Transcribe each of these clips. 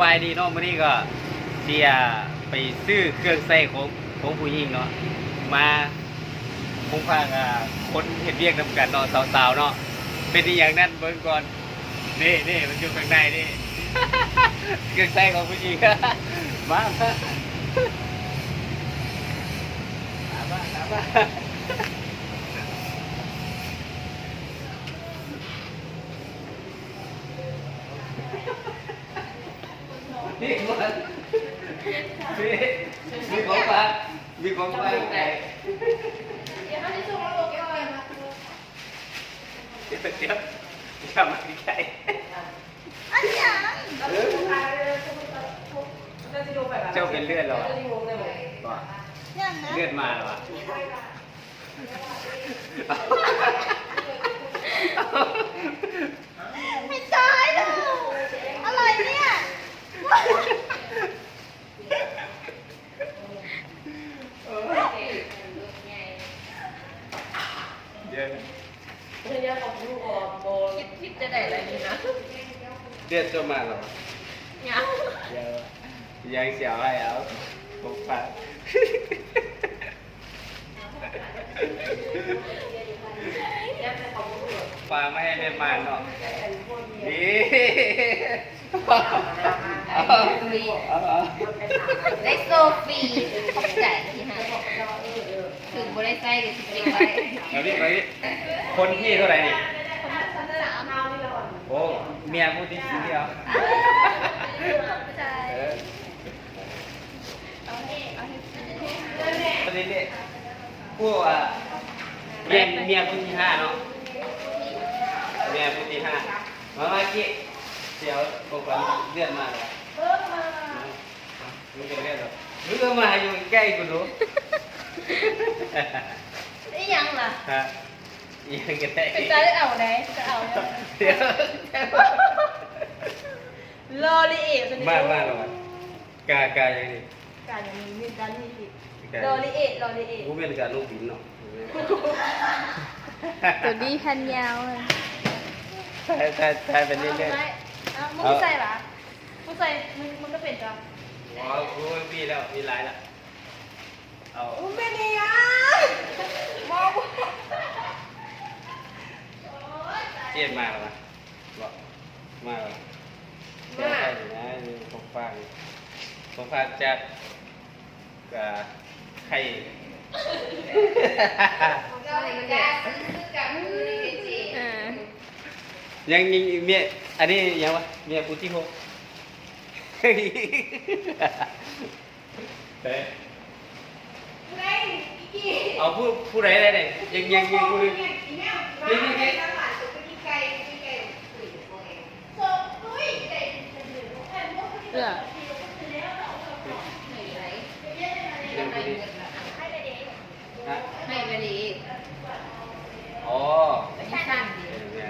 บายดีเนาะมื้อนี้ก็เสียไปซื้อเครื่องใช้ของของผู้หญิงเนาะมาคงพาอ่าคนเฮ็ดเวียกนำกันเนาะสาวๆเนาะเป็นอีหยังนั้นเบิ่งก่อนนี่นี่มันอยู่ข้างในนี่เครื่องใช้ของผู้หญิงมามาตามามานี่มันนี่ มีของฝากมีของฝากไงเดี๋ยวเดี๋ยวเดี๋ยวอย่ามาใกล้เจ้าเป็นเลือดเหรอบ่เลือดมาหรอวะ ไม่ตายแล้วอะไรเนี่ย เดี๋ยวคิดคิดจะได้อะไรดีนะเลือดเจ้ามาเหรอวะเนี่ยเดี๋ยวยังเสียวให้เอาผมฝากปลาไม่ให้แม่มาเนาะนี่เอาเอาเอาได้โซฟีขอบใจที่ ให้ถึงบริษัทหรือสิบเอ็ดไว้เอาดิเอาดิคนที่เท่าไหร่นี่สามโอ้เมียพูดที่สิเดียวขอบใจเออเอาให้เอาให้ตอนนี้เนี่ยผู้อะเมียเมียพูดที่ห้าเนาะเมียพูดที่ห้ามาเมื่อกี้เดี๋ยวบอกว่าเลื่อนมาแล้วมึงจะเลื่อนหรอมึงก็มาอยู่ใกล้กูดู ได้ยังล่ะฮะยังไงได้เป็นใจได้เอาไหนจะเอาเดี๋ยวรอลิเอสมากมากเลยกากาอย่างนี้การอย่างนี้มีการมีสิการอลิเอรอลิเอกูเป็นการลูกบินเนาะตัวนี้พันยาวเลยใช่ใช่ใช่เป็นเรื่อยเอามึงไม่ใส่ปะมึงใส่มึงมึงก็เป็นจ้ะๆอ๋อกูมีแล้วมีหลายละ เอามึงเป็นยังไงมองเจียนมาแล้วนะบอกมาแล้วใช่ใช่นะผมฟังผมฟังจากกับใครก็เลยมันจะซื้อกับมือนี่สิอ่ายังยังเมียอันนี้ยังวะเมียผู้ที่หกเฮ้ย เอาผู้ผู้ใดได้เลยยังยังยังผู้หนึงอีแมวมาไงตลาดสุดที่ไกลที่ไกลคุยกับพวกเองส่งตุ้ยเพื่อยังผู้ดีฮะให้ไปดีอ๋อใช่สั่งดีเออเนี่ย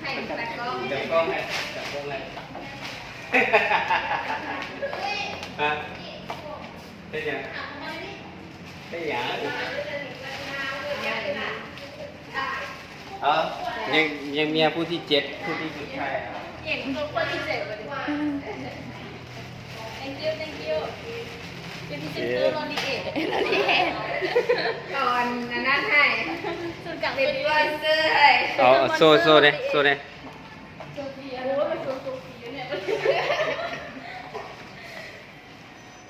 ให้ตากล้องจับกล้องให้จับกล้องให้ฮะเป็นยัง เป็นยังเออยังยังเมียผู้ที่เจ็ดผู้ที่สุดท้ายอะเห็นตัวคนที่เจ็บเลยว่า thank you thank you เป็นที่เซ็นเตอร์รอนี่เอ๋รอนี่เอ๋ก่อนนั้นให้สุดกังเป็นตัวเสื้อให้เอาเอาโซโซเนี่ยโซเนี่ย โซฟีโอ้ยมันโซโซฟีเนี่ย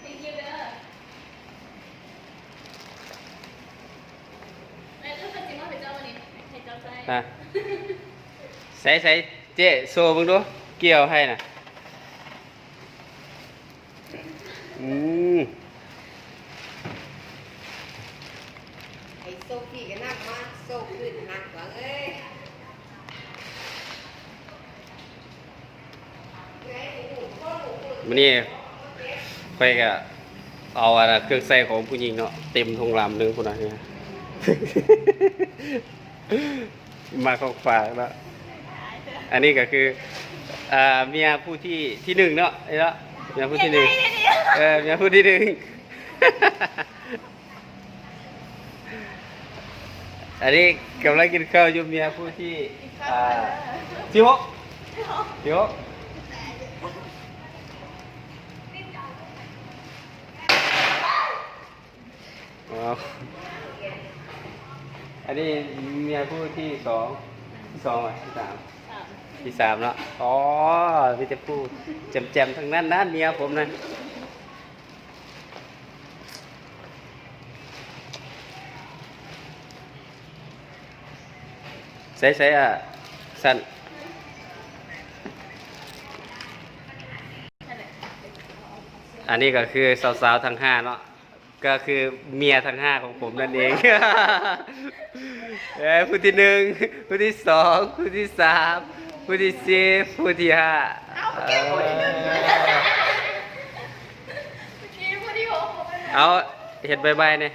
thank you เด้อแม่เจ้าจริงว่าเป็นเจ้าวันนี้ ใส่ฮะใส่ใส่เจ๊โซ่มึงดู เกี่ยวให้น่ะอืมไอ้โซฟีก็นักมาโซขึ้นนักกว่าเอ้ยมันนี่ไปก็เอาอะไรเครื่องใส่ของผู้หญิงเนาะเต็มทงลำหนึงคนนั้นเนี่ย มาของฝากแล้วอันนี้ก็คือเมียผู้ที่ที่หนึ่งเนาะไอ้เนาะเมียผู้ที่หนึ่งเออเมียผู้ที่หนึ่งอันนี้กำลังกินข้าวอยู่เมียผู้ที่ที่หกที่หกว้า อ À, ซูฟีเนี่ย À, À, นี้เมียผู้ที่สองที่สองอะที่สามที่สามแล้วอ๋อพี่จะพูดแจมๆทั้งนั้นนะเมียผมนะใส่ใส่อะสันอันนี้ก็คือสาวๆทั้งห้าเนาะ ก็คือเมียทั้งห้าของผมนั่นเองเอ้ยผู้ที่หนึ่งผู้ที่สองผู้ที่สามผู้ที่สี่ผู้ที่ห้าเอาแก้วผู้ที่หนึ่งเลยเออเมื่อกี้ผู้ที่หกผมเป็นเอาเห็ดใบใบเนี่ย